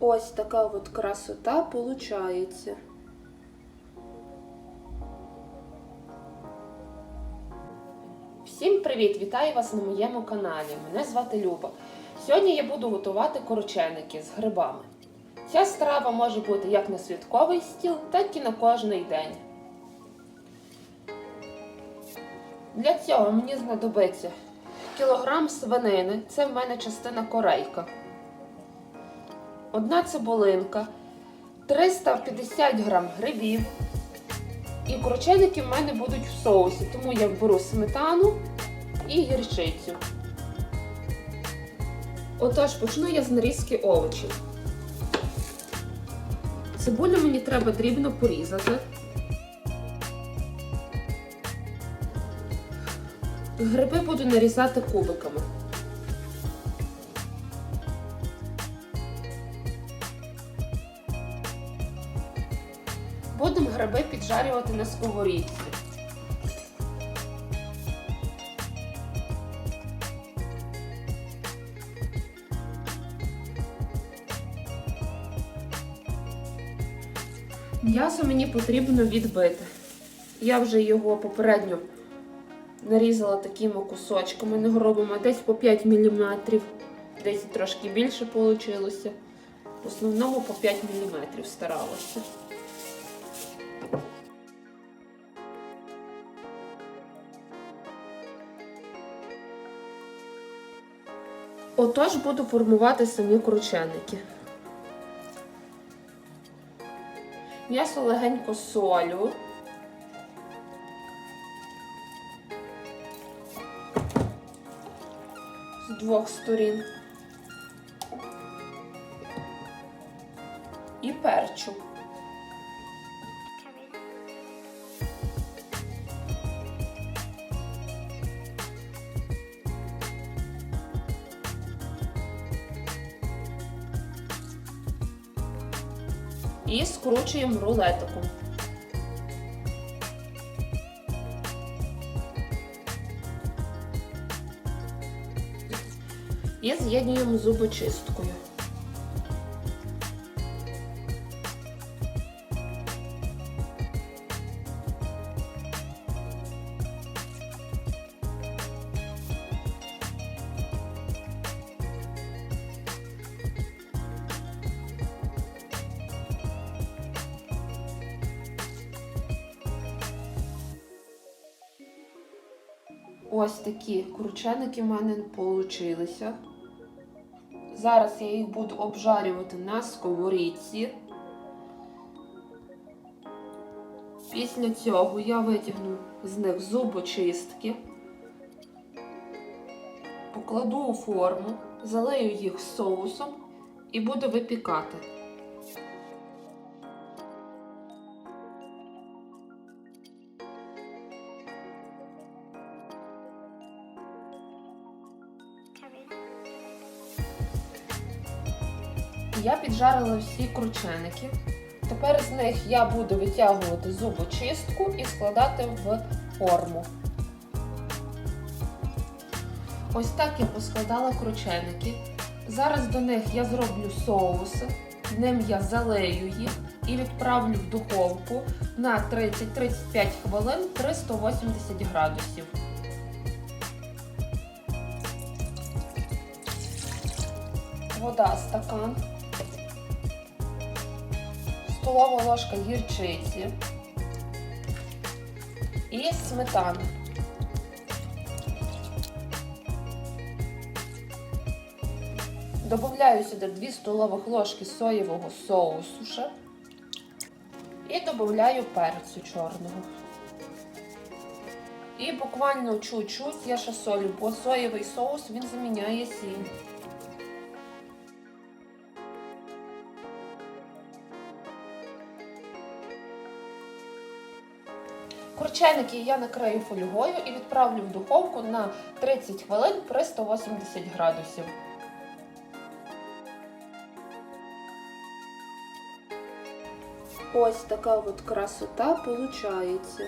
Ось така от красота получається. Всім привіт! Вітаю вас на моєму каналі. Мене звати Люба. Сьогодні я буду готувати короченики з грибами. Ця страва може бути як на святковий стіл, так і на кожний день. Для цього мені знадобиться кілограм свинини, це в мене частина корейка. Одна цибулинка, 350 грам грибів. І короченики в мене будуть в соусі, тому я беру сметану і гірчицю. Отож, почну я з нарізки овочів. Цибулю мені треба дрібно порізати. Гриби буду нарізати кубиками. Будемо гриби піджарювати на сковорідці. М'ясо мені потрібно відбити. Я вже його попередньо нарізала такими кусочками не негробими, десь по 5 мм, десь трошки більше вийшло. В основному по 5 мм старалася. Отож буду формувати самі крученики. М'ясо легенько солю. З двох сторін. І перчу. І скручуємо рулетиком. І з'єднуємо зубочисткою. Ось такі крученики в мене получилися. Зараз я їх буду обжарювати на сковорідці. Після цього я витягну з них зубочистки, покладу у форму, залию їх соусом і буду випікати. Я піджарила всі крученики. Тепер з них я буду витягувати зубочистку і складати в форму. Ось так я поскладала крученики. Зараз до них я зроблю соус, ним я залею їх і відправлю в духовку на 30-35 хвилин при 180 градусів. Вода стакан столова ложка гірчиці і сметана. Добавляю сюди 2 столових ложки соєвого соусу ще і додаю перцю чорного. І буквально чуть-чуть я ще солю, бо соєвий соус він заміняє сіль. Курченики я накрию фольгою і відправлю в духовку на 30 хвилин при 180 градусів. Ось така от красота получається.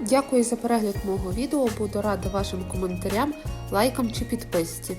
Дякую за перегляд мого відео. Буду рада вашим коментарям, лайкам чи підписці.